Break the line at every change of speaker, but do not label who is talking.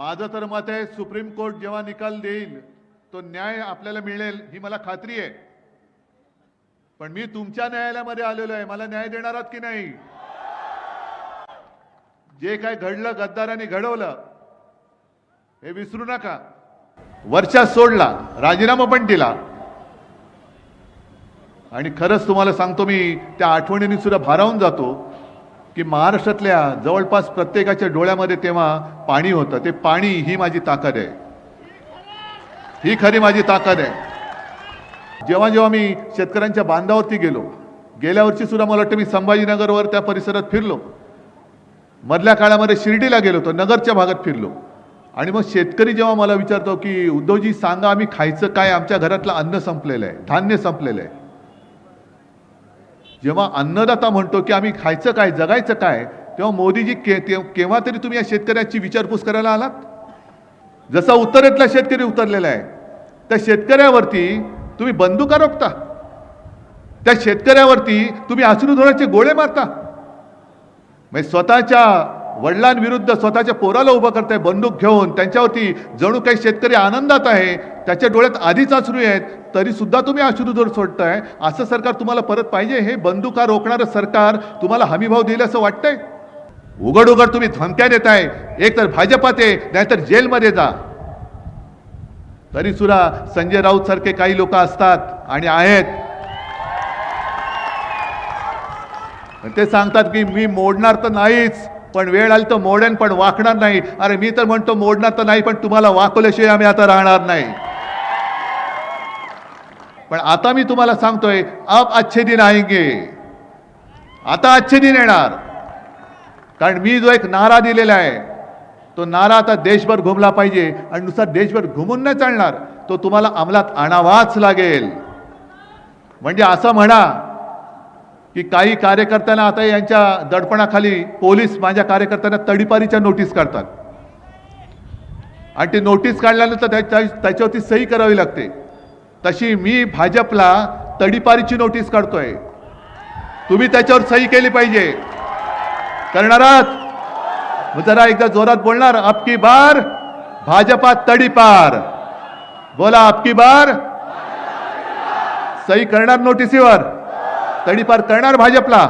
माझं तर मत आहे सुप्रीम कोर्ट जेव्हा निकाल देईल तो न्याय आपल्याला मिळेल ही मला खात्री आहे. पण मी तुमच्या न्यायालयामध्ये आलेलो आहे मला न्याय देणार आहात की नाही? जे काय घडलं गद्दारांनी घडवलं हे विसरू नका. वर्षात सोडला राजीनामा पण दिला. आणि खरंच तुम्हाला सांगतो मी त्या आठवणीने सुद्धा भारावून जातो. की महाराष्ट्रातल्या जवळपास प्रत्येकाच्या डोळ्यामध्ये तेव्हा पाणी होतं. ते पाणी ही माझी ताकद आहे. ही खरी माझी ताकद आहे. जेव्हा जेव्हा मी शेतकऱ्यांच्या बांधावरती गेलो गेल्या वर्षी सुद्धा मला वाटतं मी संभाजीनगरवर त्या परिसरात फिरलो. मधल्या काळामध्ये शिर्डीला गेलो होतो नगरच्या भागात फिरलो. आणि मग शेतकरी जेव्हा मला विचारतो की उद्धवजी सांगा आम्ही खायचं काय? आमच्या घरातलं अन्न संपलेलं आहे धान्य संपलेलं आहे. जेव्हा अन्नदाता म्हणतो की आम्ही खायचं काय जगायचं काय तेव्हा मोदीजी के ते- केव्हा तरी तुम्ही या शेतकऱ्याची विचारपूस करायला आलात? जसा उत्तरेतला शेतकरी उतरलेला आहे त्या शेतकऱ्यावरती तुम्ही बंदुका रोखता. त्या शेतकऱ्यावरती तुम्ही अश्रुधोराचे गोळे मारता. म्हणजे स्वतःच्या वडिलांविरुद्ध स्वतःच्या पोराला उभं करत आहे बंदूक घेऊन त्यांच्यावरती जणू काही शेतकरी आनंदात आहे त्याच्या डोळ्यात आधीच अश्रू आहेत तरी सुद्धा तुम्ही अश्रुधोर सोडताय. असं सरकार तुम्हाला परत पाहिजे हे बंदुका रोखणारं सरकार तुम्हाला हमीभाव देईल असं वाटतंय? उघड उघड तुम्ही धमक्या देताय एक तर भाजपात आहे नाहीतर जेलमध्ये जा. तरी सुद्धा संजय राऊत सारखे काही लोक असतात आणि आहेत. ते सांगतात की मी मोडणार तर नाहीच. पण वेळ आली तर मोडेन पण वाकणार नाही. अरे मी तर म्हणतो मोडणार तर नाही पण तुम्हाला वाकवल्याशिवाय आम्ही आता राहणार नाही. पण आता मी तुम्हाला सांगतोय अब अच्छे दिन आएंगे. आता अच्छे दिन येणार. कारण मी जो एक नारा दिलेला आहे तो नारा आता देशभर घुमला पाहिजे. आणि नुसार देशभर घुमून नाही चालणार तो तुम्हाला अंमलात आणावाच लागेल. म्हणजे असं म्हणा की काही कार्यकर्त्यांना आता यांच्या दडपणाखाली पोलीस माझ्या कार्यकर्त्यांना तडीपारीच्या नोटीस काढतात. आणि ती नोटीस काढल्यानंतर त्याच्यावरती सही करावी लागते. तशी मी भाजपला तडीपारीची नोटीस काढतोय. तुम्ही त्याच्यावर सही केली पाहिजे. करणार आहात? मग जरा एकदा जोरात बोलणार. आपकी बार भाजपा तडीपार. बोला आपकी बार. सही करणार नोटिसीवर? तडीपार करणार भाजपला.